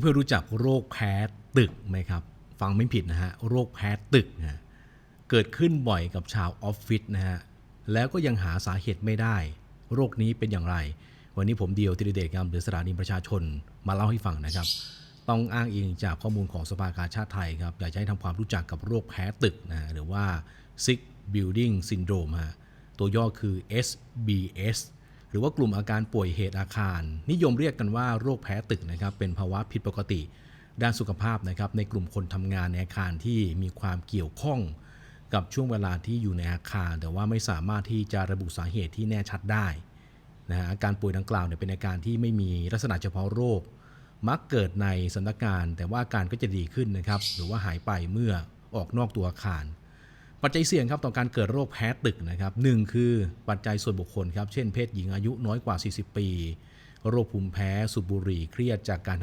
เพื่อนๆรู้จักโรคแพ้ตึกไหมครับ ฟังไม่ผิดนะฮะโรคแพ้ตึกนะเกิดขึ้นบ่อยกับชาวออฟฟิศนะฮะแล้วก็ยังหาสาเหตุไม่ได้ โรคนี้เป็นอย่างไร วันนี้ผมเดียวธีรเดชครับหรือสถานีประชาชนมาเล่าให้ฟังนะครับ ต้องอ้างอิงจากข้อมูลของสภากาชาติไทยครับอยากจะให้ทำความรู้จักกับโรคแพ้ตึกนะหรือว่า sick building syndrome ฮะตัวย่อคือ SBS รือว่ากลุ่มอาการป่วยเหตุอาคาร นิยมเรียกกันว่าโรคแพ้ตึกนะครับเป็นภาวะผิดปกติ ด้านสุขภาพนะครับในกลุ่มคนทำงานในอาคารที่มีความเกี่ยวข้อง กับช่วงเวลาที่อยู่ในอาคาร แต่ว่าไม่สามารถที่จะระบุสาเหตุที่แน่ชัดได้นะฮะอาการป่วยดังกล่าวเนี่ยเป็นอาการที่ไม่มีลักษณะเฉพาะโรค มักเกิดในสำนักงาน แต่ว่าอาการก็จะดีขึ้นนะครับหรือว่าหายไปเมื่อออกนอกตัวอาคาร ปัจจัยเสี่ยงครับต่อการเกิดโรคแพ้ตึกนะครับหนึ่งคือปัจจัยส่วนบุคคลครับเช่นเพศหญิงอายุน้อยกว่า 40 ปี โรคภูมิแพ้สูบบุหรี่เครียดจากการทำ